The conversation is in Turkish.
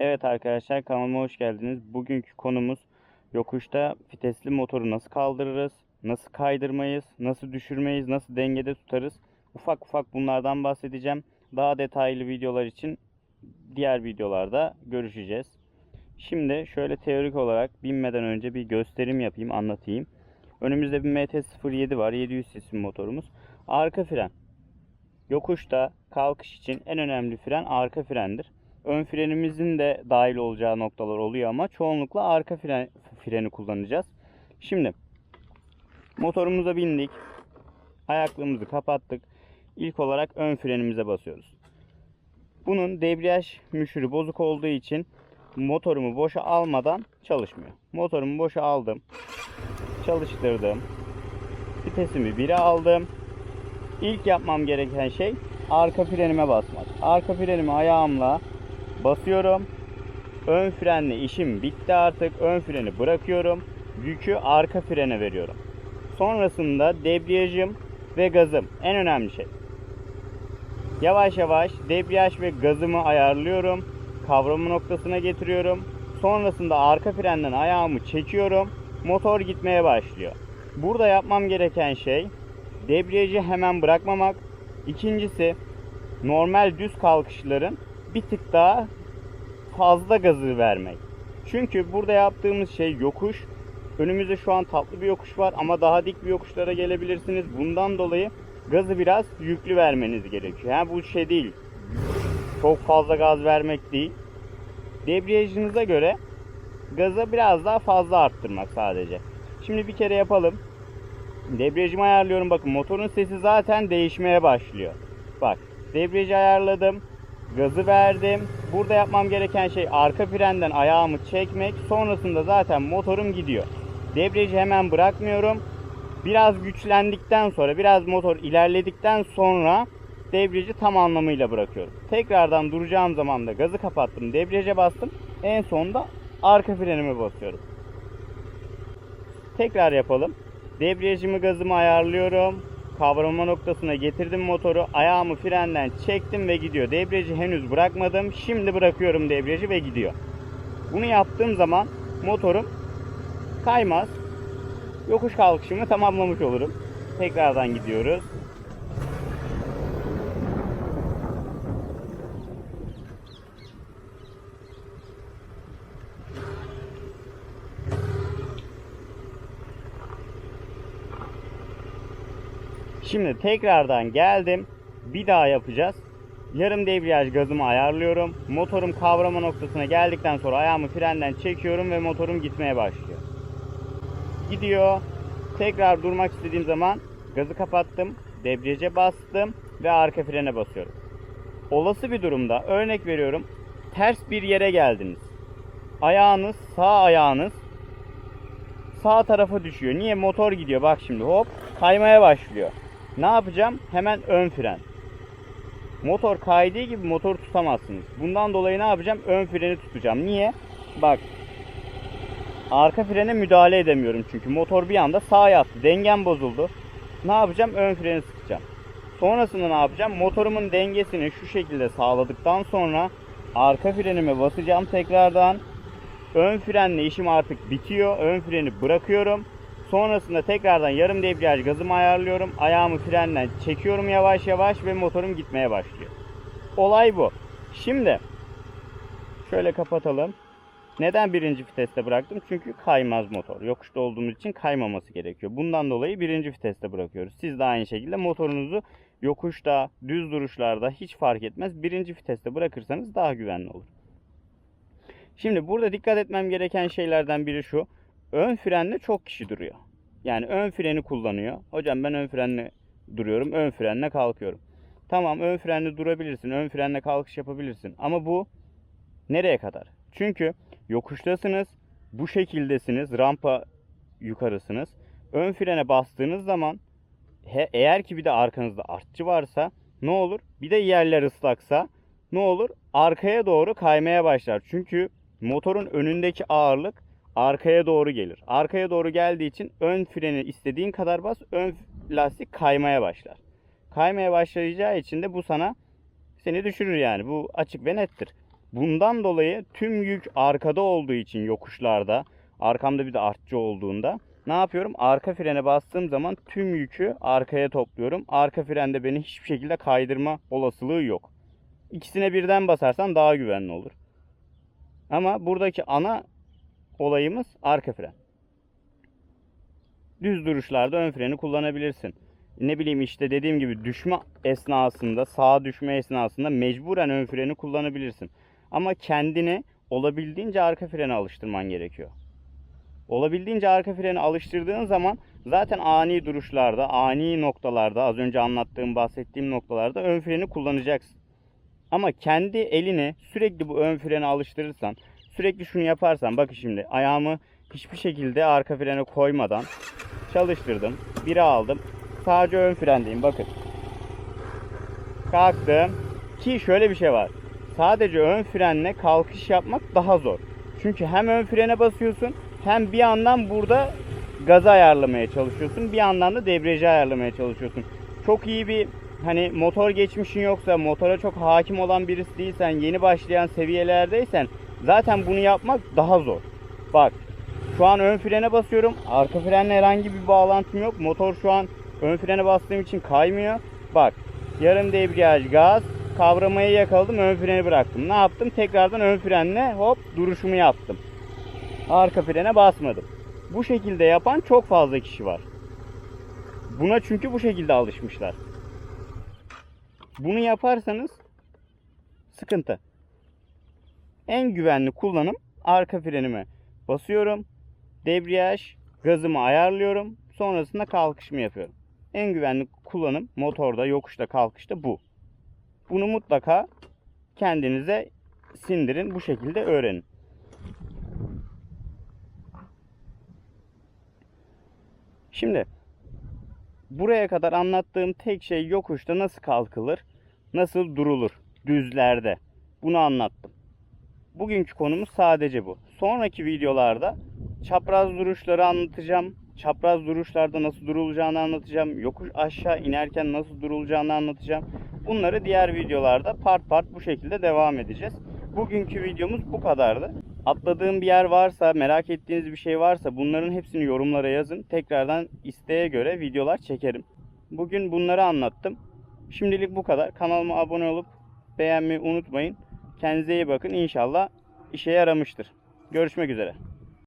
Evet arkadaşlar kanalıma hoş geldiniz. Bugünkü konumuz yokuşta vitesli motoru nasıl kaldırırız, nasıl kaydırmayız, nasıl düşürmeyiz, nasıl dengede tutarız. Ufak ufak bunlardan bahsedeceğim. Daha detaylı videolar için diğer videolarda görüşeceğiz. Şimdi şöyle teorik olarak binmeden önce bir gösterim yapayım, anlatayım. Önümüzde bir MT-07 var, 700 cc motorumuz. Arka fren. Yokuşta kalkış için en önemli fren arka frendir ön frenimizin de dahil olacağı noktalar oluyor ama çoğunlukla arka fren, freni kullanacağız. Şimdi motorumuza bindik. Ayaklığımızı kapattık. İlk olarak ön frenimize basıyoruz. Bunun debriyaj müşürü bozuk olduğu için motorumu boşa almadan çalışmıyor. Motorumu boşa aldım. Çalıştırdım. Vitesimi 1'e aldım. İlk yapmam gereken şey arka frenime basmak. Arka frenimi ayağımla basıyorum. Ön frenle işim bitti artık. Ön freni bırakıyorum. Yükü arka frene veriyorum. Sonrasında debriyajım ve gazım en önemli şey. Yavaş yavaş debriyaj ve gazımı ayarlıyorum. Kavrama noktasına getiriyorum. Sonrasında arka frenden ayağımı çekiyorum. Motor gitmeye başlıyor. Burada yapmam gereken şey debriyajı hemen bırakmamak. İkincisi normal düz kalkışların bir tık daha fazla gazı vermek. Çünkü burada yaptığımız şey yokuş. Önümüzde şu an tatlı bir yokuş var ama daha dik bir yokuşlara gelebilirsiniz. Bundan dolayı gazı biraz yüklü vermeniz gerekiyor. Yani bu şey değil. Çok fazla gaz vermek değil. Debriyajınıza göre gazı biraz daha fazla arttırmak sadece. Şimdi bir kere yapalım. Debriyajımı ayarlıyorum. Bakın motorun sesi zaten değişmeye başlıyor. Bak debriyajı ayarladım. Gazı verdim. Burada yapmam gereken şey arka frenden ayağımı çekmek. Sonrasında zaten motorum gidiyor. Debriyajı hemen bırakmıyorum. Biraz güçlendikten sonra, biraz motor ilerledikten sonra debriyajı tam anlamıyla bırakıyorum. Tekrardan duracağım zaman da gazı kapattım, debriyaja bastım. En sonunda arka frenime basıyorum. Tekrar yapalım. Debriyajımı gazımı ayarlıyorum. Kavrama noktasına getirdim motoru. Ayağımı frenden çektim ve gidiyor. Debriyajı henüz bırakmadım. Şimdi bırakıyorum debriyajı ve gidiyor. Bunu yaptığım zaman motorum kaymaz. Yokuş kalkışımı tamamlamış olurum. Tekrardan gidiyoruz. Şimdi tekrardan geldim. Bir daha yapacağız. Yarım debriyaj gazımı ayarlıyorum. Motorum kavrama noktasına geldikten sonra ayağımı frenden çekiyorum ve motorum gitmeye başlıyor. Gidiyor. Tekrar durmak istediğim zaman gazı kapattım. Debriyaja bastım ve arka frene basıyorum. Olası bir durumda örnek veriyorum. Ters bir yere geldiniz. Ayağınız, sağ ayağınız sağ tarafa düşüyor. Niye? Motor gidiyor. Bak şimdi hop kaymaya başlıyor. Ne yapacağım? Hemen ön fren. Motor kaydığı gibi motor tutamazsınız. Bundan dolayı ne yapacağım? Ön freni tutacağım. Niye? Bak. Arka frene müdahale edemiyorum çünkü motor bir anda sağa yattı. Dengem bozuldu. Ne yapacağım? Ön freni sıkacağım. Sonrasında ne yapacağım? Motorumun dengesini şu şekilde sağladıktan sonra arka frenime basacağım tekrardan. Ön frenle işim artık bitiyor. Ön freni bırakıyorum. Sonrasında tekrardan yarım debriyaj gazımı ayarlıyorum. Ayağımı frenden çekiyorum yavaş yavaş ve motorum gitmeye başlıyor. Olay bu. Şimdi şöyle kapatalım. Neden birinci viteste bıraktım? Çünkü kaymaz motor. Yokuşta olduğumuz için kaymaması gerekiyor. Bundan dolayı birinci viteste bırakıyoruz. Siz de aynı şekilde motorunuzu yokuşta, düz duruşlarda hiç fark etmez. Birinci viteste bırakırsanız daha güvenli olur. Şimdi burada dikkat etmem gereken şeylerden biri şu ön frenle çok kişi duruyor. Yani ön freni kullanıyor. Hocam ben ön frenle duruyorum. Ön frenle kalkıyorum. Tamam ön frenle durabilirsin. Ön frenle kalkış yapabilirsin. Ama bu nereye kadar? Çünkü yokuştasınız. Bu şekildesiniz. Rampa yukarısınız. Ön frene bastığınız zaman he, eğer ki bir de arkanızda artçı varsa ne olur? Bir de yerler ıslaksa ne olur? Arkaya doğru kaymaya başlar. Çünkü motorun önündeki ağırlık arkaya doğru gelir. Arkaya doğru geldiği için ön freni istediğin kadar bas, ön lastik kaymaya başlar. Kaymaya başlayacağı için de bu sana seni düşürür yani. Bu açık ve nettir. Bundan dolayı tüm yük arkada olduğu için yokuşlarda, arkamda bir de artçı olduğunda ne yapıyorum? Arka frene bastığım zaman tüm yükü arkaya topluyorum. Arka frende beni hiçbir şekilde kaydırma olasılığı yok. İkisine birden basarsan daha güvenli olur. Ama buradaki ana olayımız arka fren. Düz duruşlarda ön freni kullanabilirsin. Ne bileyim işte dediğim gibi düşme esnasında, sağa düşme esnasında mecburen ön freni kullanabilirsin. Ama kendini olabildiğince arka frene alıştırman gerekiyor. Olabildiğince arka freni alıştırdığın zaman zaten ani duruşlarda, ani noktalarda, az önce anlattığım, bahsettiğim noktalarda ön freni kullanacaksın. Ama kendi elini sürekli bu ön frene alıştırırsan, sürekli şunu yaparsan, bakın şimdi ayağımı hiçbir şekilde arka frene koymadan çalıştırdım. Biri aldım. Sadece ön frendeyim bakın. Kalktım. Ki şöyle bir şey var. Sadece ön frenle kalkış yapmak daha zor. Çünkü hem ön frene basıyorsun hem bir yandan burada gazı ayarlamaya çalışıyorsun. Bir yandan da debriyajı ayarlamaya çalışıyorsun. Çok iyi bir hani motor geçmişin yoksa, motora çok hakim olan birisi değilsen, yeni başlayan seviyelerdeysen zaten bunu yapmak daha zor. Bak şu an ön frene basıyorum. Arka frenle herhangi bir bağlantım yok. Motor şu an ön frene bastığım için kaymıyor. Bak yarım debriyaj gaz kavramayı yakaladım ön freni bıraktım. Ne yaptım? Tekrardan ön frenle hop duruşumu yaptım. Arka frene basmadım. Bu şekilde yapan çok fazla kişi var. Buna çünkü bu şekilde alışmışlar. Bunu yaparsanız sıkıntı. En güvenli kullanım arka frenime basıyorum. Debriyaj, gazımı ayarlıyorum. Sonrasında kalkışımı yapıyorum. En güvenli kullanım motorda, yokuşta, kalkışta bu. Bunu mutlaka kendinize sindirin. Bu şekilde öğrenin. Şimdi buraya kadar anlattığım tek şey yokuşta nasıl kalkılır, nasıl durulur düzlerde. Bunu anlattım. Bugünkü konumuz sadece bu. Sonraki videolarda çapraz duruşları anlatacağım. Çapraz duruşlarda nasıl durulacağını anlatacağım. Yokuş aşağı inerken nasıl durulacağını anlatacağım. Bunları diğer videolarda part part bu şekilde devam edeceğiz. Bugünkü videomuz bu kadardı. Atladığım bir yer varsa, merak ettiğiniz bir şey varsa bunların hepsini yorumlara yazın. Tekrardan isteğe göre videolar çekerim. Bugün bunları anlattım. Şimdilik bu kadar. Kanalıma abone olup beğenmeyi unutmayın. Kendinize iyi bakın. İnşallah işe yaramıştır. Görüşmek üzere.